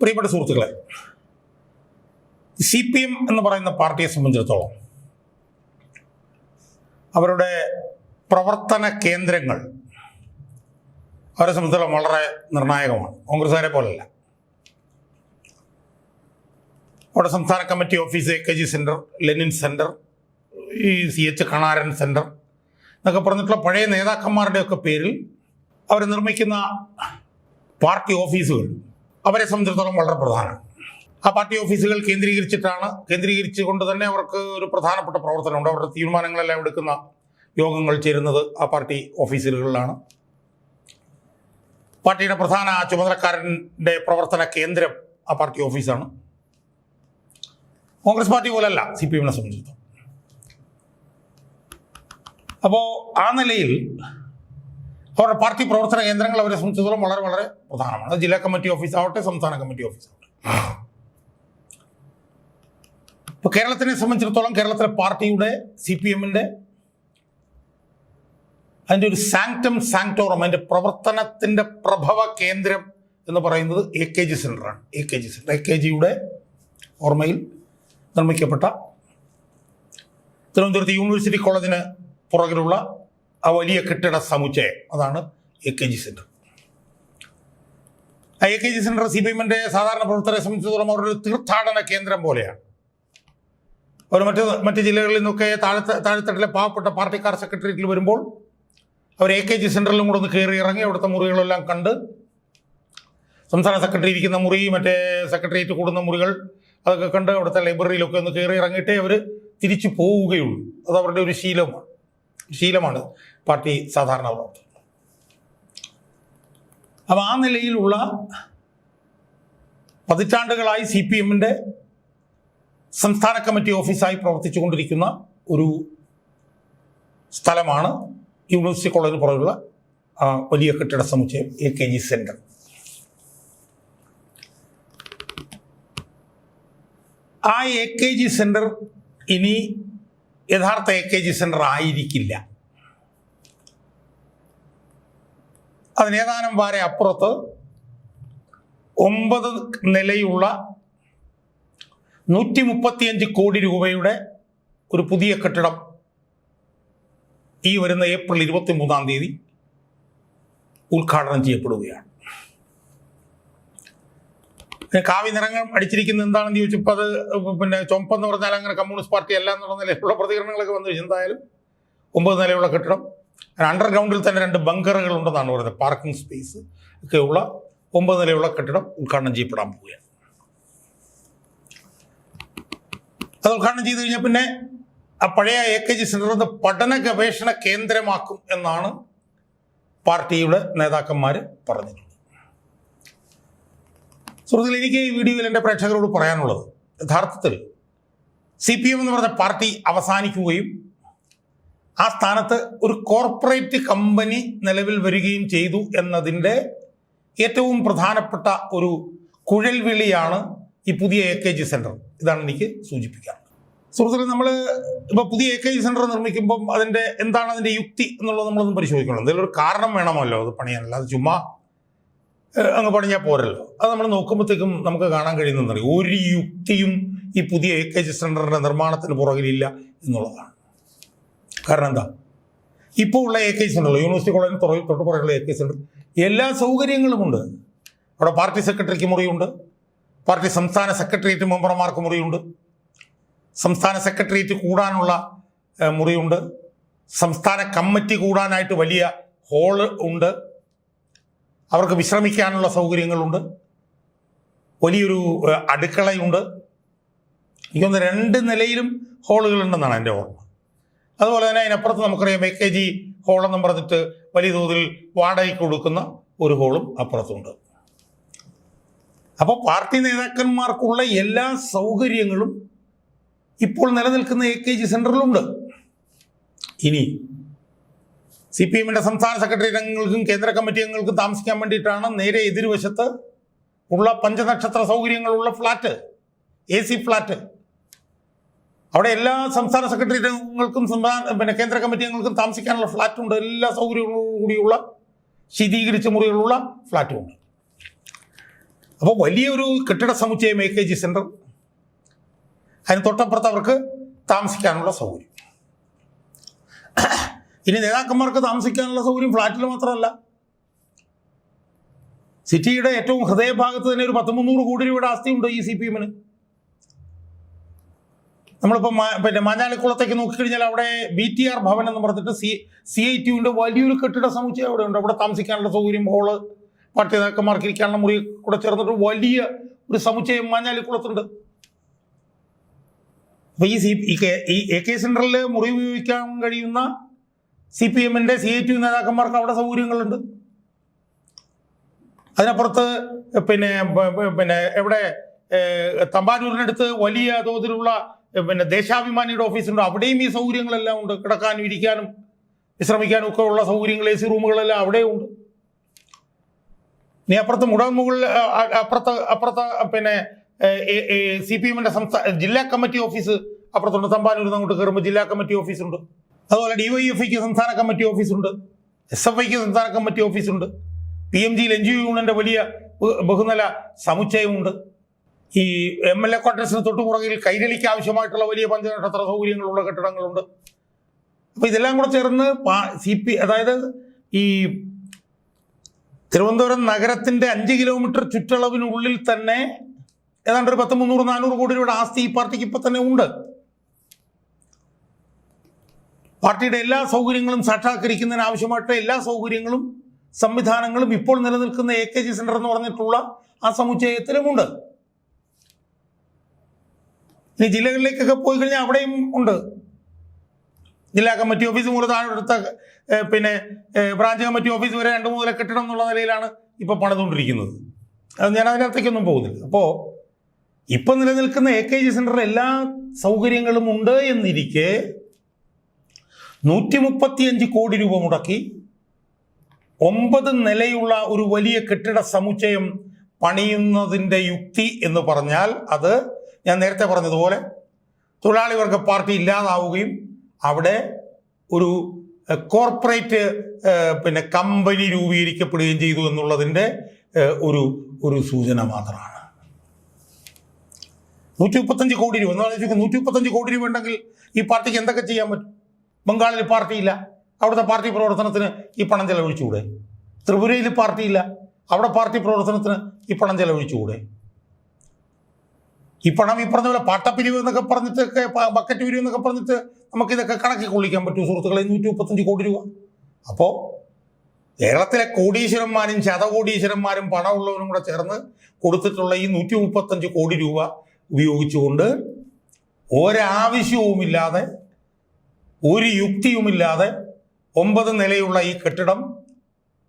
പ്രിയപ്പെട്ട സുഹൃത്തുക്കളെ C P M എന്ന് പറയുന്ന പാർട്ടിയെ സംബന്ധിച്ചിടത്തോളം അവരുടെ പ്രവർത്തന കേന്ദ്രങ്ങൾ അവരെ സംബന്ധിച്ചിടത്തോളം വളരെ നിർണായകമാണ്. കോൺഗ്രസ്സുകാരെ പോലല്ല. അവിടെ സംസ്ഥാന committee office A K G centre Lenin centre ഈ സി എച്ച് കണാരൻ സെന്റർ എന്നൊക്കെ പറഞ്ഞിട്ടുള്ള പഴയ നേതാക്കന്മാരുടെയൊക്കെ പേരിൽ അവർ നിർമ്മിക്കുന്ന പാർട്ടി ഓഫീസുകൾ അവരെ സംബന്ധിച്ചിടത്തോളം വളരെ പ്രധാനമാണ് ആ പാർട്ടി ഓഫീസുകൾ കേന്ദ്രീകരിച്ചിട്ടാണ് കേന്ദ്രീകരിച്ചു കേന്ദ്രീകരിച്ചുകൊണ്ട് തന്നെ അവർക്ക് ഒരു പ്രധാനപ്പെട്ട പ്രവർത്തനമുണ്ട്. അവരുടെ തീരുമാനങ്ങളെല്ലാം എടുക്കുന്ന യോഗങ്ങൾ ചേരുന്നത് ആ പാർട്ടി ഓഫീസുകളിലാണ്. പാർട്ടിയുടെ പ്രധാന ചുമതലക്കാരന്റെ പ്രവർത്തന കേന്ദ്രം ആ പാർട്ടി ഓഫീസാണ്. കോൺഗ്രസ് പാർട്ടി പോലല്ല സി പി എമ്മിനെ സംബന്ധിച്ചിടത്തോളം. അപ്പോൾ ആ നിലയിൽ പാർട്ടി പ്രവർത്തന കേന്ദ്രങ്ങൾ അവരെ സംബന്ധിച്ചിടത്തോളം വളരെ വളരെ പ്രധാനമാണ്. ജില്ലാ കമ്മിറ്റി ഓഫീസ് ആവട്ടെ സംസ്ഥാന കമ്മിറ്റി ഓഫീസ് ആവട്ടെ. ഇപ്പോൾ കേരളത്തിനെ സംബന്ധിച്ചിടത്തോളം കേരളത്തിലെ പാർട്ടിയുടെ സി പി എമ്മിന്റെ അതിന്റെ ഒരു സാങ്ക്ടം സാങ്ക്ടോറം അതിന്റെ പ്രവർത്തനത്തിന്റെ പ്രഭവ കേന്ദ്രം എന്ന് പറയുന്നത് A K G സെന്ററാണ് A K G centre A K ജിയുടെ ഓർമ്മയിൽ നിർമ്മിക്കപ്പെട്ട തിരുവനന്തപുരത്ത് യൂണിവേഴ്സിറ്റി കോളേജിന് പുറകിലുള്ള ആ വലിയ കെട്ടിട സമുച്ചയം. അതാണ് എ കെ ജി സെന്റർ ആ A K G centre C P എമ്മിന്റെ സാധാരണ പ്രവർത്തകരെ സംബന്ധിച്ചിടത്തോളം അവരുടെ ഒരു തീർത്ഥാടന കേന്ദ്രം പോലെയാണ്. അവർ മറ്റ് മറ്റ് ജില്ലകളിൽ നിന്നൊക്കെ താഴത്തെ താഴെത്തട്ടിലെ പാവപ്പെട്ട പാർട്ടിക്കാർ സെക്രട്ടേറിയറ്റിൽ വരുമ്പോൾ അവർ എ കെ ജി സെന്ററിലും കൂടെ ഒന്ന് കയറി ഇറങ്ങി അവിടുത്തെ മുറികളെല്ലാം കണ്ട് സംസ്ഥാന സെക്രട്ടറി ഇരിക്കുന്ന മുറി മറ്റേ സെക്രട്ടേറിയറ്റ് കൂടുന്ന മുറികൾ അതൊക്കെ കണ്ട് അവിടുത്തെ ലൈബ്രറിയിലൊക്കെ ഒന്ന് കയറി ഇറങ്ങിയിട്ടേ അവർ തിരിച്ചു പോവുകയുള്ളൂ. അത് അവരുടെ ഒരു ശീലമാണ്. ശീലമാണ് പാർട്ടി സാധാരണ പ്രവർത്തനം അപ്പം ആ നിലയിലുള്ള പതിറ്റാണ്ടുകളായി സി പി എമ്മിന്റെ സംസ്ഥാന കമ്മിറ്റി ഓഫീസായി പ്രവർത്തിച്ചു കൊണ്ടിരിക്കുന്ന ഒരു സ്ഥലമാണ് യൂണിവേഴ്സിറ്റി കോളേജിന് പുറകുള്ള വലിയ കെട്ടിട സമുച്ചയം എ കെ ജി സെന്റർ ആ എ കെ ജി സെന്റർ ഇനി യഥാർത്ഥ എ കെ ജി സെന്റർ ആയിരിക്കില്ല. അതിനേതാനും വരെ അപ്പുറത്ത് ഒമ്പത് നിലയുള്ള നൂറ്റി മുപ്പത്തിയഞ്ച് കോടി രൂപയുടെ ഒരു പുതിയ കെട്ടിടം ഈ വരുന്ന ഏപ്രിൽ ഇരുപത്തി മൂന്നാം തീയതി ഉദ്ഘാടനം ചെയ്യപ്പെടുകയാണ്. കാവ്യ നിറങ്ങൾ അടിച്ചിരിക്കുന്നത് എന്താണെന്ന് ചോദിച്ചപ്പോൾ അത് പിന്നെ ചുമപ്പെന്ന് പറഞ്ഞാൽ അങ്ങനെ കമ്മ്യൂണിസ്റ്റ് പാർട്ടി അല്ല എന്നുള്ള നിലയിലുള്ള പ്രതികരണങ്ങളൊക്കെ വന്നു എന്തായാലും ഒമ്പത് നിലയുള്ള കെട്ടിടം. അണ്ടർഗ്രൗണ്ടിൽ തന്നെ രണ്ട് ബങ്കറുകൾ ഉണ്ടെന്നാണ് പറയുന്നത്. പാർക്കിംഗ് സ്പേസ് ഒക്കെ ഉള്ള ഒമ്പത് നിലയുള്ള കെട്ടിടം ഉദ്ഘാടനം ചെയ്യപ്പെടാൻ പോവുകയാണ്. അത് ഉദ്ഘാടനം ചെയ്ത് കഴിഞ്ഞാൽ പിന്നെ ആ പഴയ എ കെ ജി സെന്റർ പഠന ഗവേഷണ കേന്ദ്രമാക്കും എന്നാണ് പാർട്ടിയുടെ നേതാക്കന്മാർ പറഞ്ഞിട്ടുള്ളത്. സുഹൃത്തുക്കൾ എനിക്ക് ഈ വീഡിയോയിൽ എന്റെ പ്രേക്ഷകരോട് പറയാനുള്ളത് യഥാർത്ഥത്തിൽ സി പി എം എന്ന് പറഞ്ഞ പാർട്ടി അവസാനിക്കുകയും ആ സ്ഥാനത്ത് ഒരു കോർപ്പറേറ്റ് കമ്പനി നിലവിൽ വരികയും ചെയ്തു എന്നതിന്റെ ഏറ്റവും പ്രധാനപ്പെട്ട ഒരു കുഴൽവിളിയാണ് ഈ പുതിയ എ കെ ജി സെന്റർ. ഇതാണ് എനിക്ക് സൂചിപ്പിക്കാൻ സുഹൃത്തുക്കളെ നമ്മൾ ഇപ്പോൾ പുതിയ എ കെ ജി സെന്റർ നിർമ്മിക്കുമ്പം അതിന്റെ എന്താണ് അതിന്റെ യുക്തി എന്നുള്ളത് നമ്മളൊന്നും പരിശോധിക്കണം. എന്തെങ്കിലും ഒരു കാരണം വേണമല്ലോ അത് പണിയാനല്ല അത് ചുമ്മാ അങ്ങ് പണിഞ്ഞാൽ പോരല്ലോ. അത് നമ്മൾ നോക്കുമ്പോഴത്തേക്കും നമുക്ക് കാണാൻ കഴിയുന്നതെന്നറിയാം ഒരു യുക്തിയും ഈ പുതിയ എ കെ ജി സെന്ററിന്റെ നിർമ്മാണത്തിന് പുറകിലില്ല എന്നുള്ളതാണ്. കാരണം എന്താ? ഇപ്പോൾ ഉള്ള A K G centre university തൊട്ട് തൊട്ട് പുറകുള്ള എ കെ സെന്റർ എല്ലാ സൗകര്യങ്ങളുമുണ്ട് അവിടെ പാർട്ടി സെക്രട്ടറിക്ക് മുറിയുണ്ട്. പാർട്ടി സംസ്ഥാന സെക്രട്ടേറിയറ്റ് മെമ്പർമാർക്ക് മുറിയുണ്ട്. സംസ്ഥാന സെക്രട്ടേറിയറ്റ് കൂടാനുള്ള മുറിയുണ്ട്. സംസ്ഥാന കമ്മിറ്റി കൂടാനായിട്ട് വലിയ ഹോൾ ഉണ്ട്. അവർക്ക് വിശ്രമിക്കാനുള്ള സൗകര്യങ്ങളുണ്ട്. വലിയൊരു അടുക്കളയുണ്ട്. എനിക്കൊന്ന് രണ്ട് നിലയിലും ഹോളുകളുണ്ടെന്നാണ് എന്റെ ഓർമ്മ. അതുപോലെ തന്നെ അതിനപ്പുറത്ത് നമുക്കറിയാം എ കെ ജി ഹോളെന്നും പറഞ്ഞിട്ട് വലിയ തോതിൽ വാടകയ്ക്ക് കൊടുക്കുന്ന ഒരു ഹോളും അപ്പുറത്തുണ്ട്. അപ്പോൾ പാർട്ടി നേതാക്കന്മാർക്കുള്ള എല്ലാ സൗകര്യങ്ങളും ഇപ്പോൾ നിലനിൽക്കുന്ന എ കെ ജി സെന്ററിലുണ്ട് ഇനി സി പി എമ്മിന്റെ സംസ്ഥാന സെക്രട്ടറി അംഗങ്ങൾക്കും കേന്ദ്ര കമ്മിറ്റി അംഗങ്ങൾക്കും താമസിക്കാൻ വേണ്ടിയിട്ടാണ് നേരെ എതിർവശത്ത് ഉള്ള പഞ്ചനക്ഷത്ര സൗകര്യങ്ങളുള്ള ഫ്ലാറ്റ് എ സി ഫ്ലാറ്റ്. അവിടെ എല്ലാ സംസ്ഥാന സെക്രട്ടറി അംഗങ്ങൾക്കും പിന്നെ കേന്ദ്ര കമ്മിറ്റി അംഗങ്ങൾക്കും താമസിക്കാനുള്ള ഫ്ലാറ്റും ഉണ്ട് എല്ലാ സൗകര്യങ്ങളോടും കൂടിയുള്ള ശീതീകരിച്ച മുറികളുള്ള ഫ്ലാറ്റും ഉണ്ട് അപ്പോൾ വലിയൊരു കെട്ടിട സമുച്ചയം എ കെ ജി സെന്റർ അതിന് തൊട്ടപ്പുറത്ത് അവർക്ക് താമസിക്കാനുള്ള സൗകര്യം. ഇനി നേതാക്കന്മാർക്ക് താമസിക്കാനുള്ള സൗകര്യം ഫ്ലാറ്റിൽ മാത്രമല്ല. സിറ്റിയുടെ ഏറ്റവും ഹൃദയഭാഗത്ത് തന്നെ ഒരു പത്ത് മുന്നൂറ് കോടി രൂപയുടെ ആസ്തിയുണ്ട് ഈ സി പി എമ്മിന്. നമ്മളിപ്പോൾ പിന്നെ മാഞ്ഞാലിക്കുളത്തേക്ക് നോക്കിക്കഴിഞ്ഞാൽ അവിടെ ബി ടി ആർ ഭവൻ എന്ന് പറഞ്ഞിട്ട് സി സി ഐ ടിയുവിന്റെ വലിയൊരു കെട്ടിട സമുച്ചയം അവിടെ ഉണ്ട്. അവിടെ താമസിക്കാനുള്ള സൗകര്യം ഹോൾ പാർട്ടി നേതാക്കന്മാർക്ക് ഇരിക്കാനുള്ള മുറി കൂടെ ചേർന്നിട്ട് വലിയ ഒരു സമുച്ചയം മാഞ്ഞാലിക്കുളത്തുണ്ട്. അപ്പോൾ ഈ സി ഈ കെ സെന്ററിൽ മുറി ഉപയോഗിക്കാൻ കഴിയുന്ന സി പി എമ്മിന്റെ സി ഐ ടി നേതാക്കന്മാർക്ക് അവിടെ സൗകര്യങ്ങളുണ്ട്. അതിനപ്പുറത്ത് പിന്നെ പിന്നെ എവിടെ തമ്പാനൂരിനടുത്ത് വലിയ തോതിലുള്ള പിന്നെ ദേശാഭിമാനിയുടെ ഓഫീസുണ്ട്. അവിടെയും ഈ സൗകര്യങ്ങളെല്ലാം ഉണ്ട്. കിടക്കാനും ഇരിക്കാനും വിശ്രമിക്കാനും ഒക്കെ ഉള്ള സൗകര്യങ്ങൾ എ സി റൂമുകളെല്ലാം അവിടെയും ഉണ്ട്. നീ അപ്പുറത്ത് മുടമുകളിൽ അപ്പുറത്ത് അപ്പുറത്ത് പിന്നെ സി പി എമ്മിന്റെ സംസ്ഥാന ജില്ലാ കമ്മിറ്റി ഓഫീസ് അപ്പുറത്തുണ്ട്. തമ്പാനൂരിൽ നിന്ന് അങ്ങോട്ട് കയറുമ്പോൾ ജില്ലാ കമ്മിറ്റി ഓഫീസുണ്ട്. അതുപോലെ ഡിവൈഎഫ്ഐക്ക് സംസ്ഥാന കമ്മിറ്റി ഓഫീസുണ്ട്. എസ് എഫ് ഐക്ക് സംസ്ഥാന കമ്മിറ്റി ഓഫീസുണ്ട്. പി എം ജിയിൽ എൻ ജി യൂണിയന്റെ വലിയ ബഹു- ബഹുനില സമുച്ചയമുണ്ട് ഈ എം എൽ എ ക്വാർട്ടേഴ്സിന് തൊട്ടുപുറകിൽ കൈരളിക്ക് ആവശ്യമായിട്ടുള്ള വലിയ പഞ്ചനക്ഷത്ര സൗകര്യങ്ങളുള്ള കെട്ടിടങ്ങളുണ്ട്. അപ്പോൾ ഇതെല്ലാം കൂടെ ചേർന്ന് സി പി അതായത് ഈ തിരുവനന്തപുരം നഗരത്തിന്റെ അഞ്ച് കിലോമീറ്റർ ചുറ്റളവിനുള്ളിൽ തന്നെ ഏതാണ്ട് ഒരു പത്ത് മുന്നൂറ് നാനൂറ് കോടി രൂപയുടെ ആസ്തി ഈ പാർട്ടിക്ക് ഇപ്പൊ തന്നെ ഉണ്ട്. പാർട്ടിയുടെ എല്ലാ സൗകര്യങ്ങളും സാക്ഷാത്കരിക്കുന്നതിന് ആവശ്യമായിട്ട് എല്ലാ സൗകര്യങ്ങളും സംവിധാനങ്ങളും ഇപ്പോൾ നിലനിൽക്കുന്ന എ കെ ജി സെന്റർ എന്ന് പറഞ്ഞിട്ടുള്ള ആ സമുച്ചയത്തിലുമുണ്ട്. ഇനി ജില്ലകളിലേക്കൊക്കെ പോയി കഴിഞ്ഞാൽ അവിടെയും ഉണ്ട്. ജില്ലാ കമ്മിറ്റി ഓഫീസ് മുതൽ താഴെടുത്ത പിന്നെ ബ്രാഞ്ച് കമ്മിറ്റി ഓഫീസ് വരെ രണ്ട് മൂന്നില കെട്ടിടം എന്നുള്ള നിലയിലാണ് ഇപ്പോൾ പണിതുകൊണ്ടിരിക്കുന്നത്. അത് ഞാൻ അതിനകത്തേക്കൊന്നും പോകുന്നില്ല. അപ്പോൾ ഇപ്പം നിലനിൽക്കുന്ന എ കെ ജി സെന്ററിൽ എല്ലാ സൗകര്യങ്ങളും ഉണ്ട് എന്നിരിക്കെ നൂറ്റി മുപ്പത്തിയഞ്ച് കോടി രൂപ മുടക്കി ഒമ്പത് നിലയുള്ള ഒരു വലിയ കെട്ടിട സമുച്ചയം പണിയുന്നതിന്റെ യുക്തി എന്ന് പറഞ്ഞാൽ അത് ഞാൻ നേരത്തെ പറഞ്ഞതുപോലെ തൊഴിലാളി വർഗ പാർട്ടി ഇല്ലാതാവുകയും അവിടെ ഒരു കോർപ്പറേറ്റ് പിന്നെ കമ്പനി രൂപീകരിക്കപ്പെടുകയും ചെയ്തു എന്നുള്ളതിന്റെ ഒരു ഒരു സൂചന മാത്രമാണ്. നൂറ്റി മുപ്പത്തഞ്ച് കോടി രൂപ. എന്ന് ആലോചിക്കുക നൂറ്റി മുപ്പത്തഞ്ച് കോടി രൂപ ഉണ്ടെങ്കിൽ ഈ പാർട്ടിക്ക് എന്തൊക്കെ ചെയ്യാൻ പറ്റും? ബംഗാളിൽ പാർട്ടിയില്ല. അവിടുത്തെ പാർട്ടി പ്രവർത്തനത്തിന് ഈ പണം ചെലവഴിച്ചുകൂടെ? ത്രിപുരയിൽ പാർട്ടിയില്ല. അവിടെ പാർട്ടി പ്രവർത്തനത്തിന് ഈ പണം ചെലവഴിച്ചുകൂടെ? ഈ പണം ഈ പറഞ്ഞ പോലെ പാട്ടപ്പിരിവ് എന്നൊക്കെ പറഞ്ഞിട്ടൊക്കെ ബക്കറ്റ് പിരിവ് എന്നൊക്കെ പറഞ്ഞിട്ട് നമുക്ക് ഇതൊക്കെ കണക്കി കൊള്ളിക്കാൻ പറ്റും സുഹൃത്തുക്കളെ. നൂറ്റി മുപ്പത്തഞ്ച് കോടി രൂപ. അപ്പോൾ കേരളത്തിലെ കോടീശ്വരന്മാരും ശതകോടീശ്വരന്മാരും പണമുള്ളവരും കൂടെ ചേർന്ന് കൊടുത്തിട്ടുള്ള ഈ നൂറ്റി മുപ്പത്തഞ്ച് കോടി രൂപ ഉപയോഗിച്ചുകൊണ്ട് ഒരാവശ്യവുമില്ലാതെ ഒരു യുക്തിയുമില്ലാതെ ഒമ്പത് നിലയുള്ള ഈ കെട്ടിടം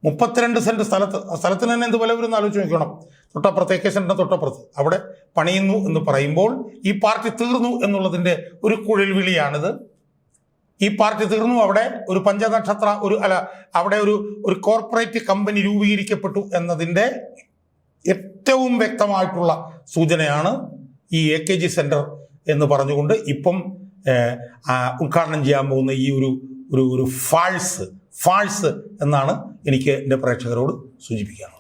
മുപ്പത്തിരണ്ട് സെന്റ് സ്ഥലത്ത് സ്ഥലത്തിന് തന്നെ എന്ത് വില വരുമെന്ന് ആലോചിച്ച് നോക്കണം തൊട്ടപ്പുറത്ത് എ കെ സെന്റിന് തൊട്ടപ്പുറത്ത്. അവിടെ പണിയുന്നു എന്ന് പറയുമ്പോൾ ഈ പാർട്ടി തീർന്നു എന്നുള്ളതിന്റെ ഒരു കുഴൽ വിളിയാണിത് ഈ പാർട്ടി തീർന്നു അവിടെ ഒരു പഞ്ചനക്ഷത്ര ഒരു അല്ല അവിടെ ഒരു ഒരു കോർപ്പറേറ്റ് കമ്പനി രൂപീകരിക്കപ്പെട്ടു എന്നതിന്റെ ഏറ്റവും വ്യക്തമായിട്ടുള്ള സൂചനയാണ് ഈ എ കെ ജി സെന്റർ എന്ന് പറഞ്ഞുകൊണ്ട് ഇപ്പം ഉദ്ഘാടനം ചെയ്യാൻ പോകുന്ന ഈ ഒരു ഒരു ഒരു ഫാൾസ് ഫാൾസ് എന്നാണ് എനിക്ക് എന്റെ പ്രേക്ഷകരോട് സൂചിപ്പിക്കാനുള്ളത്.